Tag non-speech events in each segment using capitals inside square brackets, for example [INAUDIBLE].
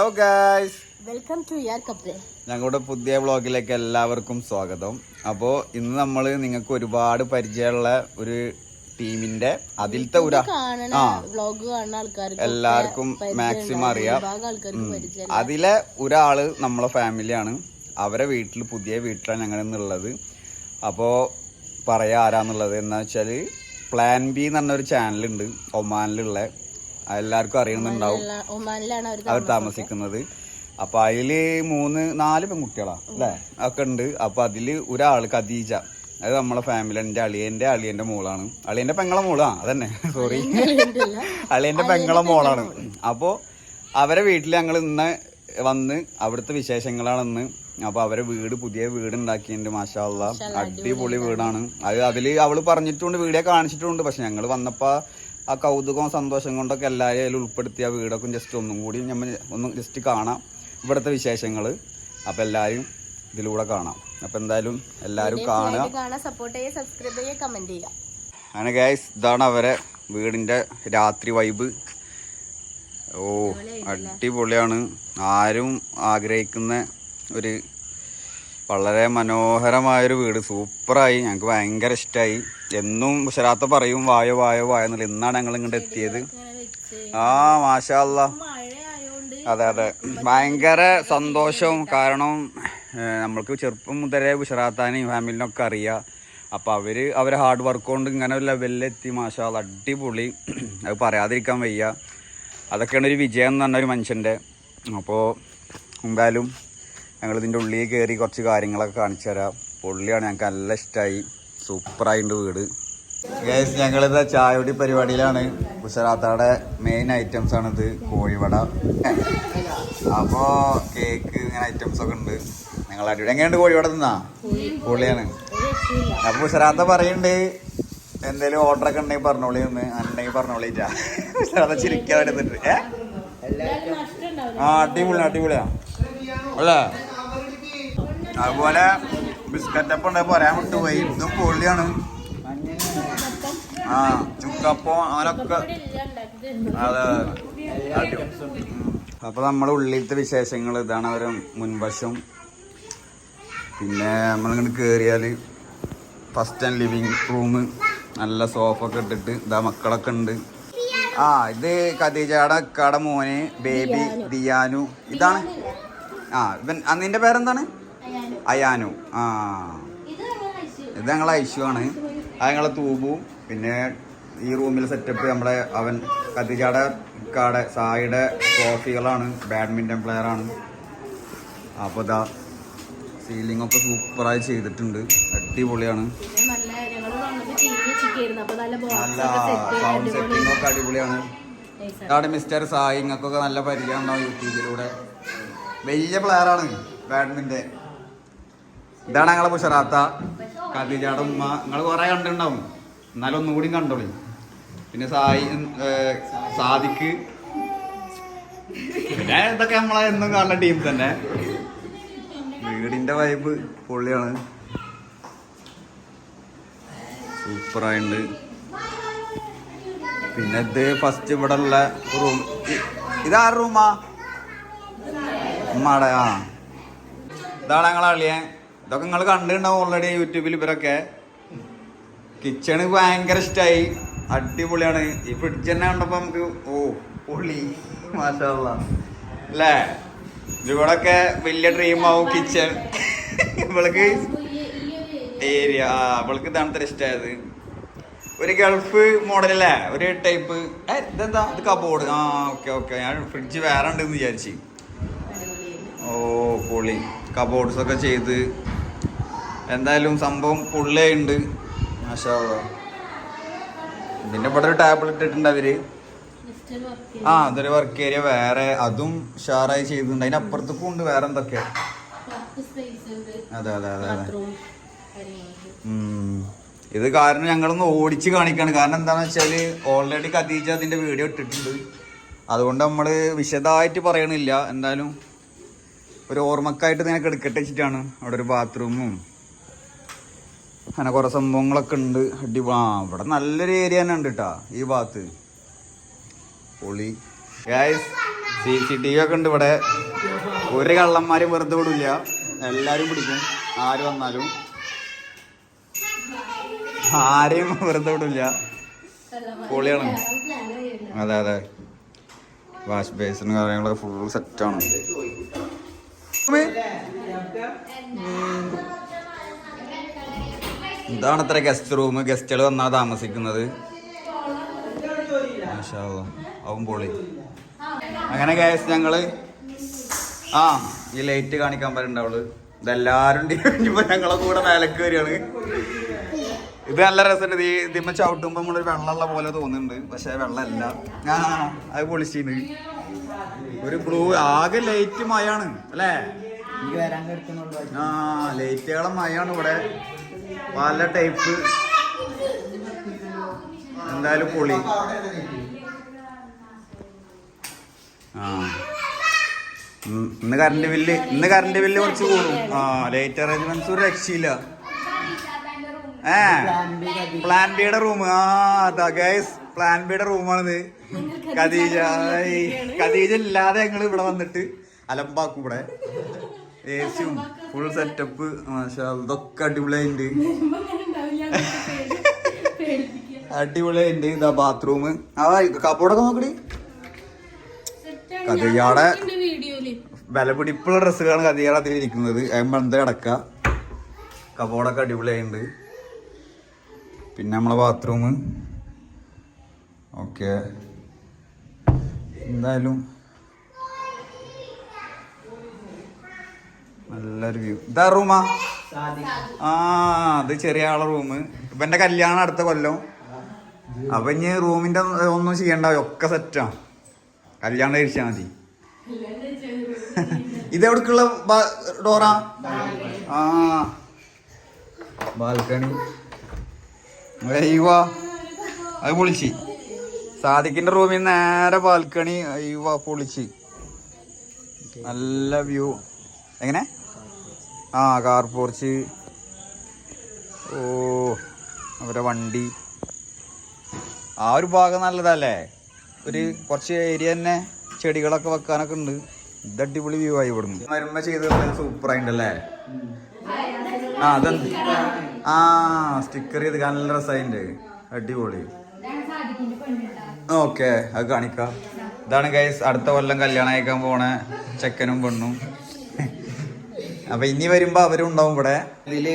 Hello guys welcome to യാർ ഞങ്ങളുടെ പുതിയ വ്ളോഗിലേക്ക് എല്ലാവർക്കും സ്വാഗതം. അപ്പോൾ ഇന്ന് നമ്മൾ നിങ്ങൾക്ക് ഒരുപാട് പരിചയമുള്ള ഒരു ടീമിന്റെ അതിലത്തെ ഒരു കാണണ ആ വ്ളോഗ് കാണുന്ന ആൾക്കാർക്ക് എല്ലാവർക്കും മാക്സിമം അറിയാം. അതിലെ ഒരാൾ നമ്മളെ ഫാമിലിയാണ്. അവരെ വീട്ടിൽ പുതിയ വീട്ടിലാണ് ഞങ്ങൾ എന്നുള്ളത് അപ്പോൾ പറയാ ആരാന്നുള്ളത്. എന്താ വെച്ചാൽ പ്ലാൻ ബി എന്ന് പറഞ്ഞൊരു ചാനലുണ്ട് ഒമാനിലുള്ള എല്ലാവർക്കും അറിയണമെന്നുണ്ടാവും. അവർ താമസിക്കുന്നത്. അപ്പൊ അതിൽ മൂന്ന് നാല് പെൺകുട്ടികളാ അല്ലേ? ഒക്കെ ഉണ്ട്. അപ്പൊ അതിൽ ഒരാൾ ഖദീജ അത് നമ്മളെ ഫാമിലി എന്റെ അളിയന്റെ അളിയന്റെ മോളാണ്. അളിയന്റെ പെങ്ങളെ മോളാ അതന്നെ. സോറി അളിയന്റെ പെങ്ങളെ മോളാണ്. അപ്പോ അവരെ വീട്ടിൽ ഞങ്ങൾ ഇന്ന് വന്ന് അവിടുത്തെ വിശേഷങ്ങളാണ് ഇന്ന്. അപ്പൊ അവരെ വീട് പുതിയ വീട് ഉണ്ടാക്കിയിട്ടുണ്ട് മാഷാള്ള അടിപൊളി വീടാണ്. അത് അതിൽ അവൾ പറഞ്ഞിട്ടുണ്ട് വീഡിയോ കാണിച്ചിട്ടുണ്ട്. പക്ഷെ ഞങ്ങൾ വന്നപ്പോ ആ കൗതുകവും സന്തോഷം കൊണ്ടൊക്കെ എല്ലാവരും അതിൽ ഉൾപ്പെടുത്തിയ വീടൊക്കെ ജസ്റ്റ് ഒന്നും കൂടി നമ്മൾ ഒന്ന് ജസ്റ്റ് കാണാം. ഇവിടുത്തെ വിശേഷങ്ങൾ. അപ്പം എല്ലാവരും ഇതിലൂടെ കാണാം. അപ്പം എന്തായാലും എല്ലാവരും കാണുക. സപ്പോർട്ട് ചെയ്യുക സബ്സ്ക്രൈബ് ചെയ്യുക ചെയ്യുക. അങ്ങനെ ഗൈസ് ഇതാണ് അവരെ വീടിന്റെ രാത്രി വൈബ് ഓ അടിപൊളിയാണ്. ആരും ആഗ്രഹിക്കുന്ന ഒരു വളരെ മനോഹരമായൊരു വീട്. സൂപ്പറായി. ഞങ്ങൾക്ക് ഭയങ്കര ഇഷ്ടമായി എന്നും ഉഷരാത്ത പറയും വായോ വായോ വായോ എന്നുള്ള ഇന്നാണ് ഞങ്ങൾ ഇങ്ങോട്ട് എത്തിയത്. ആ മാഷാല്ല അതെ അതെ. ഭയങ്കര സന്തോഷവും കാരണം നമ്മൾക്ക് ചെറുപ്പം മുതലേ ഗുജറാത്താനെയും ഫാമിലിനൊക്കെ അറിയാം. അപ്പോൾ അവർ അവരെ ഹാർഡ് വർക്ക് കൊണ്ട് ഇങ്ങനെ ഒരു ലെവലിലെത്തി മാഷാ അടിപൊളി. അത് പറയാതിരിക്കാൻ വയ്യ. അതൊക്കെയാണ് ഒരു വിജയം എന്ന് പറഞ്ഞ ഒരു മനുഷ്യന്റെ അപ്പോൾ എന്തായാലും ഞങ്ങൾ ഇതിന്റെ ഉള്ളിൽ കയറി കുറച്ച് കാര്യങ്ങളൊക്കെ കാണിച്ചു തരാം. പുള്ളിയാണ് ഞങ്ങൾക്ക് നല്ല ഇഷ്ടമായി സൂപ്പറായിട്ടുണ്ട് വീട്. ഗൈസ് ഞങ്ങളിത് ചായപൊടി പരിപാടിയിലാണ്. ഗുജറാത്തയുടെ മെയിൻ ഐറ്റംസ് ആണിത്. കോഴിവട. അപ്പോൾ കേക്ക് ഇങ്ങനെ ഐറ്റംസ് ഒക്കെ ഉണ്ട്. നിങ്ങൾ അടിപൊളി. എങ്ങനെയുണ്ട് കോഴിവട തിന്നാ? പുള്ളിയാണ് അപ്പോൾ ഗുജറാത്ത പറയുന്നുണ്ട് എന്തേലും ഓർഡർ ഒക്കെ ഉണ്ടെങ്കിൽ പറഞ്ഞോളി ഒന്ന് ഉണ്ടെങ്കിൽ പറഞ്ഞോളിട്ടാ ഗുജറാത്ത ചിരിക്കാൻ എടുത്തിട്ട് ഏ? ആ അടിപൊളി അടിപൊളിയാ അല്ലേ? അതുപോലെ ബിസ്ക്കറ്റ് അപ്പം ഉണ്ട് പറയാൻ വിട്ടുപോയി. ഇതും പൊള്ളിയാണ്. ആ ചുക്കപ്പം അങ്ങനൊക്കെ. അതെ അടി- ഉം. അപ്പൊ നമ്മുടെ ഉള്ളിലത്തെ വിശേഷങ്ങൾ ഇതാണ് അവരെ മുൻവശം. പിന്നെ നമ്മളിങ്ങനെ കയറിയാൽ ഫസ്റ്റ് ആൻഡ് ലിവിങ് റൂം നല്ല സോഫ ഒക്കെ ഇട്ടിട്ട് ഇതാ മക്കളൊക്കെ ഉണ്ട്. ആ ഇത് ഖദീജയുടെ അക്കാടെ മോന് ബേബി ദിയാനു. ഇതാണ്. ആ ഇവൻ അന്നിന്റെ പേരെന്താണ്? അയാനു. ആ. ഇത് ഞങ്ങളെ ഐശു ആണ്. അത് ഞങ്ങളെ തൂബു. പിന്നെ ഈ റൂമിൽ സെറ്റപ്പ് നമ്മളെ അവൻ കത്തിച്ചാടെ കാടെ സായിയുടെ ട്രോഫികളാണ് ബാഡ്മിന്റൺ പ്ലെയർ ആണ്. അപ്പോൾ ഇതാ സീലിംഗ് ഒക്കെ സൂപ്പറായി ചെയ്തിട്ടുണ്ട്. അടിപൊളിയാണ്. നല്ല സൗണ്ട് സെറ്റിംഗ് ഒക്കെ അടിപൊളിയാണ്. അവിടെ മിസ്റ്റർ സായി. ഇങ്ങൾക്കൊക്കെ നല്ല പരിചയം ഉണ്ടാവും യൂട്യൂബിലൂടെ വലിയ പ്ലെയറാണ് ബാഡ്മിന്റൺ ഇതാണ് ഞങ്ങളെ പുഷറാത്ത ഖദീജയുടെ ഉമ്മ. നിങ്ങൾ കുറെ കണ്ടിട്ടുണ്ടാവും. എന്നാലും ഒന്നും കണ്ടോളി. പിന്നെ സായി സാദിക്ക്. പിന്നെ ഇതൊക്കെ നമ്മളെ എന്നും കാണുന്ന ടീം തന്നെ. വീടിന്റെ വൈബ് പൊള്ളിയാണ് സൂപ്പറായിട്ടുണ്ട് പിന്നെ ഇത് ഫസ്റ്റ് ഇവിടെ ഉള്ള റൂം ഇതാ റൂമാ ഉമ്മാടെ ആ. ഇതാണ് ഞങ്ങളെ അളിയൻ. ഇതൊക്കെ നിങ്ങൾ കണ്ടിട്ടുണ്ടാവും ഓൾറെഡി യൂട്യൂബിൽ ഇവരൊക്കെ. കിച്ചണ് ഭയങ്കര ഇഷ്ടമായി അടിപൊളിയാണ്. ഈ ഫ്രിഡ്ജ് തന്നെ കണ്ടപ്പോ നമുക്ക് ഓ പൊളി. മാഷാള്ള അല്ലേ? ഇവിടൊക്കെ വലിയ ഡ്രീം ആവും കിച്ചൺ ഇവൾക്ക് ഏരിയ ആ ഇവൾക്ക് ഇതാണ് ഇത്ര ഇഷ്ടമായത് ഒരു ഗൾഫ് മോഡലല്ലേ ഒരു ടൈപ്പ് ഏ ഇതെന്താ? ഇത് കബോർഡ് ആ ഓക്കെ ഓക്കെ ഞാൻ ഫ്രിഡ്ജ് വേറെ ഉണ്ടെന്ന് വിചാരിച്ചു. ഓ പൊളി. കബോർഡ്സ് ഒക്കെ ചെയ്ത് എന്തായാലും സംഭവം പൊള്ളിയുണ്ട് ഉണ്ട് അല്ലാ. ഇതിന്റെ ഇവിടെ ഒരു ടാബ്ലറ്റ് ഇട്ടിട്ടുണ്ട് അവർ. ആ അതൊരു വർക്ക് ഏരിയ വേറെ അതും ഷാറായി ചെയ്തിട്ടുണ്ട്. അതിന് അപ്പുറത്തേക്കും ഉണ്ട് വേറെ എന്തൊക്കെ അതെ അതെ അതെ അതെ. ഇത് കാരണം ഞങ്ങളൊന്ന് ഓടിച്ച് കാണിക്കാണ്. കാരണം എന്താണെന്ന് വെച്ചാൽ ഓൾറെഡി ഖദീജ അതിന്റെ വീഡിയോ ഇട്ടിട്ടുണ്ട്. അതുകൊണ്ട് നമ്മൾ വിശദമായിട്ട് പറയണില്ല. എന്തായാലും ഒരു ഓർമ്മക്കായിട്ട് നിനക്ക് എടുക്കട്ടെ വെച്ചിട്ടാണ്. അവിടെ ഒരു ബാത്റൂമും അങ്ങനെ കുറെ സംഭവങ്ങളൊക്കെ ഉണ്ട്. അടി ആ ഇവിടെ നല്ലൊരു ഏരിയ തന്നെ ഉണ്ട് കേട്ടാ ഈ ഭാഗത്ത്. പൊളി. Guys C C T V ഒക്കെ ഉണ്ട് ഇവിടെ. ഒരു കള്ളന്മാരും വെറുതെ വിടില്ല. എല്ലാവരും പിടിക്കും. ആര് വന്നാലും. ആരെയും വെറുതെ വിടില്ല. പൊളിയാണ്. അതെ അതെ. വാഷ് ബേസിനും കാര്യങ്ങളൊക്കെ ഫുൾ സെറ്റാണ് ഇതാണ് അത്ര ഗസ്റ്റ് റൂം ഗസ്റ്റുകൾ വന്നാ താമസിക്കുന്നത്. അവൻ പൊളി. അങ്ങനെ ഗ്യാസ് ഞങ്ങൾ ആ ഈ ലൈറ്റ് കാണിക്കാൻ പറ്റുണ്ടാവുള്ളു ഇതെല്ലാരും ഇപ്പൊ ഞങ്ങളെ കൂടെ മേലക്ക് വരികയാണ്. ഇത് നല്ല രസമുണ്ട്. ഈ ഇതിമ്മ ചവിട്ടുമ്പോ നമ്മളൊരു വെള്ളമുള്ള പോലെ തോന്നുന്നുണ്ട്. പക്ഷെ വെള്ളമല്ല. ആ അത് പൊളിച്ചിന്. ഒരു ബ്ലൂ ആകെ ലൈറ്റ് മയാണ് അല്ലേ? ആ ലൈറ്റുകളെ മയാണ് ഇവിടെ. പല ടൈപ്പ് എന്തായാലും പൊളി. ആ. ഇന്ന് കറണ്ട് ബില്ല് ഇന്ന് കറണ്ട് ബില്ല് കുറച്ച് കൂടും. ആ ലൈറ്റ് അറേഞ്ച്മെന്റ്സ് ഒരു രക്ഷയില്ല. ഏ പ്ലാൻ ബിയുടെ റൂം ആ ഗൈസ് പ്ലാൻ ബിയുടെ റൂമാണിത് ഖദീജ ഖദീജ ഇല്ലാതെ ഞങ്ങൾ ഇവിടെ വന്നിട്ട് അലമ്പാക്കും ഇവിടെ. എ സിയും ഫുൾ സെറ്റപ്പ് ഇതൊക്കെ അടിപൊളിയായിട്ടുണ്ട് അടിപൊളിയായിട്ടുണ്ട് ഇതാ ബാത്റൂം ആ കപ്പോടൊക്കെ നോക്കടി. കഥയാടെ വിലപിടിപ്പുള്ള ഡ്രസ്സുകളാണ് കഥയാടെ അതിൽ ഇരിക്കുന്നത് എന്താ കിടക്ക? കബോർഡൊക്കെ അടിപൊളിയായിട്ടുണ്ട് പിന്നെ നമ്മളെ ബാത്റൂം ഓക്കെ എന്തായാലും നല്ലൊരു വ്യൂ ഇതാ റൂമാ ആ? അത് ചെറിയ ആളെ റൂം എന്റെ കല്യാണം അടുത്ത കൊല്ലം. അപ്പൊ ഇനി റൂമിന്റെ ഒന്നും ചെയ്യണ്ട ഒക്കെ സെറ്റാ കല്യാണം കഴിച്ചാ മതി. ഇത് എവിടേക്കുള്ള ഡോറാ? ആ. ബാൽക്കണി. അയ്യോ അത് പൊളിച്ച്. സാദിക്കിന്റെ റൂമിൽ നേരെ ബാൽക്കണി. അയ്യോ പൊളിച്ച്. നല്ല വ്യൂ എങ്ങനെ? ആ കാർ പോർച്ച്. ഓ അവരെ വണ്ടി. ആ ഒരു ഭാഗം നല്ലതല്ലേ? ഒരു കുറച്ച് ഏരിയ തന്നെ ചെടികളൊക്കെ വെക്കാനൊക്കെ ഉണ്ട്. ഇത് അടിപൊളി വ്യൂ ആയി ഇവിടുന്ന്. മരുമ ചെയ്ത് സൂപ്പർ ആയിട്ടല്ലേ? ആ അതെന്ത് ആ സ്റ്റിക്കർ ചെയ്ത് നല്ല രസമായിട്ടുണ്ട്. അടിപൊളി. ഓക്കെ അത് കാണിക്കാം. ഇതാണ് ഗൈസ് അടുത്ത കൊല്ലം കല്യാണം അയക്കാൻ പോണ ചെക്കനും പെണ്ണും. അപ്പൊ ഇനി വരുമ്പോ അവരും ഉണ്ടാവും ഇവിടെ. ഇതിൽ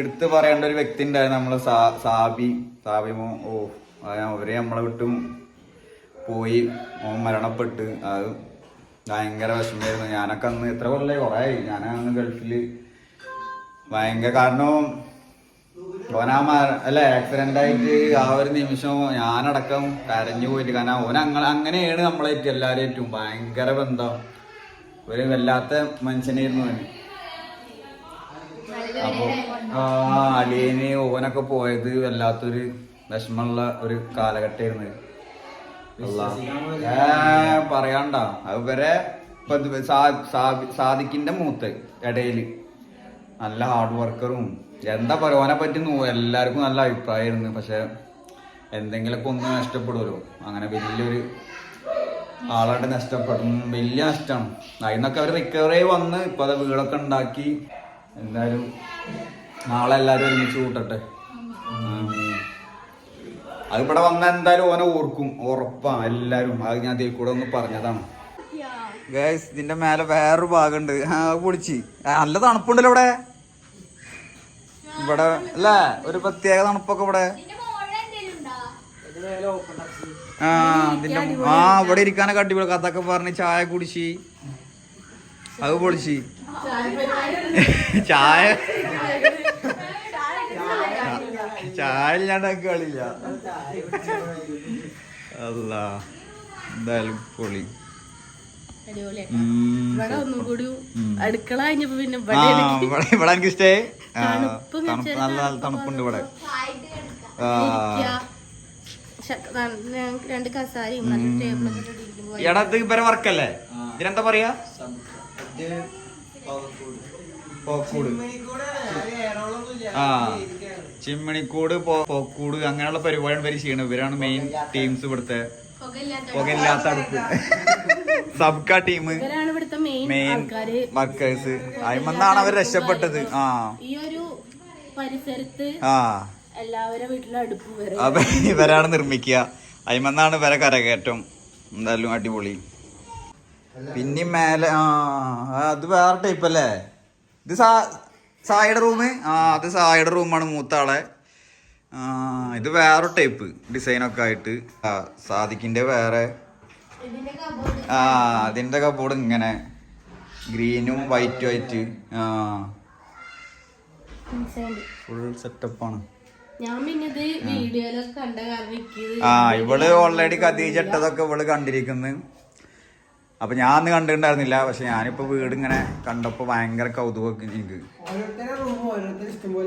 എടുത്തു പറയേണ്ട ഒരു വ്യക്തി ഉണ്ടായിരുന്നു നമ്മൾ സാബി സാബി സാബിമോ ഓ അവരെ നമ്മളെ വിട്ടും പോയി. ഓൻ മരണപ്പെട്ട്. അത് ഭയങ്കര വിഷമമായിരുന്നു. ഞാനൊക്കെ അന്ന് എത്ര കൊല്ലേ കുറേ ഞാൻ അന്ന് ഗൾഫിൽ. ഭയങ്കര കാരണം ഓനാ അല്ലെ ആക്സിഡന്റ് ആയിട്ട് ആ ഒരു നിമിഷം ഞാനടക്കം കരഞ്ഞു പോയിട്ട്. കാരണം ഓൻ അങ്ങനെ അങ്ങനെയാണ് നമ്മളേറ്റും എല്ലാവരും ഏറ്റവും ഭയങ്കര ബന്ധം. ഒരു വല്ലാത്ത മനുഷ്യനായിരുന്നു അവന് അപ്പൊ ആ ഓനൊക്കെ പോയത് വല്ലാത്തൊരു വിഷമമുള്ള ഒരു കാലഘട്ടമായിരുന്നു. അവരെ പറയാണ്ട. അത് വരെ സാദിക്കിന്റെ മൂത്ത് ഇടയിൽ. നല്ല ഹാർഡ് വർക്കറും എന്താ പരോനെ പറ്റി എല്ലാവർക്കും നല്ല അഭിപ്രായമായിരുന്നു. പക്ഷെ എന്തെങ്കിലുമൊക്കെ ഒന്ന് നഷ്ടപ്പെടുമല്ലോ. അങ്ങനെ വലിയൊരു ആളായിട്ട് നഷ്ടപ്പെടും. വലിയ നഷ്ടമാണ്. അതിന്നൊക്കെ അവർ റിക്കവറി വന്ന് ഇപ്പൊ അത് വീടൊക്കെ ഉണ്ടാക്കി എന്തായാലും നാളെ എല്ലാവരും ഒരുമിച്ച് കൂട്ടട്ടെ. അത് ഇവിടെ വന്ന എന്തായാലും ഓനെ ഓർക്കും. ഉറപ്പാ എല്ലാരും. അത് ഞാൻ ഇതിൽ കൂടെ ഒന്ന് പറഞ്ഞതാണ്. ഗൈസ് ഇതിന്റെ മേലെ വേറൊരു ഭാഗമുണ്ട്. പൊളിച്ച്. നല്ല തണുപ്പുണ്ടല്ലോ ഇവിടെ. ഇവിടെ അല്ലേ? ഒരു പ്രത്യേക തണുപ്പൊക്കെ ഇവിടെ. ആ ഇതിന്റെ ആ ഇവിടെ ഇരിക്കാനൊക്കെ അടിപൊളി. കഥയൊക്കെ പറഞ്ഞ് ചായ കുടിച്ച്. അത് പൊളിച്ച്. ചായ. ചായ. ഇല്ലാണ്ടാക്കി കളില്ല അല്ല എന്തായാലും പൊളി. ഇവിടെ ഒന്നും കൂടി അടുക്കള കഴിഞ്ഞപ്പോ പിന്നെ ഇവിടെ എനിക്ക് ഇഷ്ടേ. നല്ല നല്ല തണുപ്പുണ്ട് ഇവിടെ. രണ്ട് കസാരയും എടാ ഇത് ഇവരെ വർക്കല്ലേ ഇതിനെന്താ പറയാ? പോക്കൂട് ആ. ചിമ്മിണിക്കൂട് പോ- പോക്കൂട് അങ്ങനെയുള്ള പരിപാടി വരെ ചെയ്യണം ഇവരാണ് മെയിൻ ടീംസ് ഇവിടുത്തെ. പുകയില്ലാത്ത അടുപ്പ്. സബ്ക ടീം. മെയിൻ വർക്കേഴ്സ് അയിമെന്നാണ് അവർ രക്ഷപ്പെട്ടത്. ആ. ഈ ഒരു പരിസരത്ത് ആ. എല്ലാവരുടെ വീട്ടിലും അടുപ്പ് വരെ. ഇവരാണ് നിർമ്മിക്കുക. അയിമെന്നാണ് ഇവരെ കരകയറ്റം. എന്തായാലും അടിപൊളി. പിന്നെ മേലെ ആ അത് വേറെ ടൈപ്പ് അല്ലേ? ഇത് സാ സായിയുടെ റൂം ആ അത് സായിയുടെ റൂമാണ് മൂത്ത ആളെ. ആ ഇത് വേറെ ടൈപ്പ് ഡിസൈനൊക്കെ ആയിട്ട്. ആ സാധിക്കിന്റെ വേറെ. ആ അതിന്റെ കബോർഡ് ഇങ്ങനെ. ഗ്രീനും വൈറ്റും ആയിട്ട്. ആ. ഫുൾ സെറ്റപ്പാണ് ആ. ഇവൾ ഓൾറെഡി കതി ഇട്ടതൊക്കെ ഇവൾ കണ്ടിരിക്കുന്നു. അപ്പൊ ഞാൻ അന്ന് കണ്ടിട്ടുണ്ടായിരുന്നില്ല. പക്ഷെ ഞാനിപ്പോ വീട് ഇങ്ങനെ കണ്ടപ്പോ ഭയങ്കര കൗതുകം എനിക്ക്.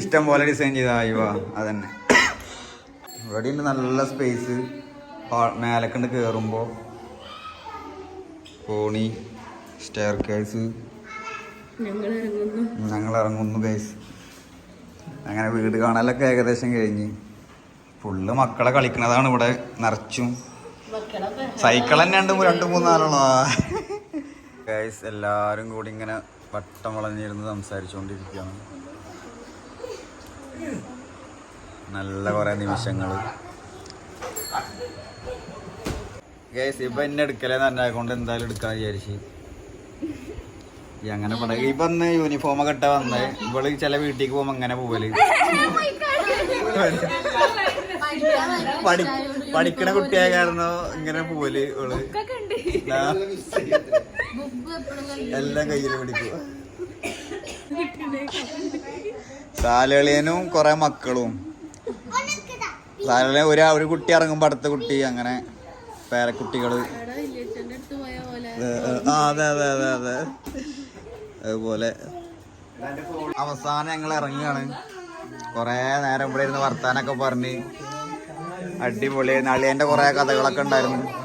ഇഷ്ടം പോലെ ഡിസൈൻ ചെയ്ത അയ്യോ അതന്നെ. ഇവിടെ ഉണ്ട് നല്ല സ്പേസ് മേലക്കണ്ട് കേറുമ്പോ കോണി സ്റ്റെയർ കേസ് ഞങ്ങൾ ഇറങ്ങുന്നു കേസ് അങ്ങനെ വീട് കാണാനൊക്കെ ഏകദേശം കഴിഞ്ഞ്. ഫുള്ള് മക്കളെ കളിക്കണതാണ് ഇവിടെ നിറച്ചും. സൈക്കിൾ തന്നെ ഉണ്ട് രണ്ട് മൂന്നാലുള്ള ഗൈസ് എല്ലാരും കൂടി ഇങ്ങനെ വട്ടം വളഞ്ഞിരുന്ന് സംസാരിച്ചുകൊണ്ടിരിക്കുകയാണ് നല്ല കുറെ നിമിഷങ്ങൾ. ഗൈസ് ഇപ്പൊ എന്നെ എടുക്കലേന്ന് പറഞ്ഞ കൊണ്ട് എന്തായാലും എടുക്കാൻ വിചാരിച്ചു. ഈ അങ്ങനെ പട ഇപ്പൊ ഒന്ന് യൂണിഫോം ഒക്കെ ഇട്ട വന്ന്. ഇവൾ ചില വീട്ടിലേക്ക് പോകുമ്പോ അങ്ങനെ പോവൽ. [LAUGHS] പഠി പഠിക്കണ കുട്ടിയായ കാരണം ഇങ്ങനെ പോലെ. എല്ലാം കയ്യിൽ പിടിക്കുക സാലളിയനും കുറെ മക്കളും. സാലളിയൻ ഒരു ഒരു കുട്ടി ഇറങ്ങുമ്പോ അടുത്ത കുട്ടി അങ്ങനെ പേരക്കുട്ടികൾ എടാ ഇല്ലേച്ചന്റെ അടുത്ത് പോയ പോലെ. ഏ, ഏ, ആ അതെ അതെ അതെ അതെ. അതുപോലെ. അവസാനം ഞങ്ങൾ ഇറങ്ങുകയാണ്. കൊറേ നേരം ഇവിടെ ഇരുന്ന് വർത്താനൊക്കെ പറഞ്ഞ്. അടിപൊളി. നളിയന്റെ കൊറേ കഥകളൊക്കെ ഉണ്ടായിരുന്നു.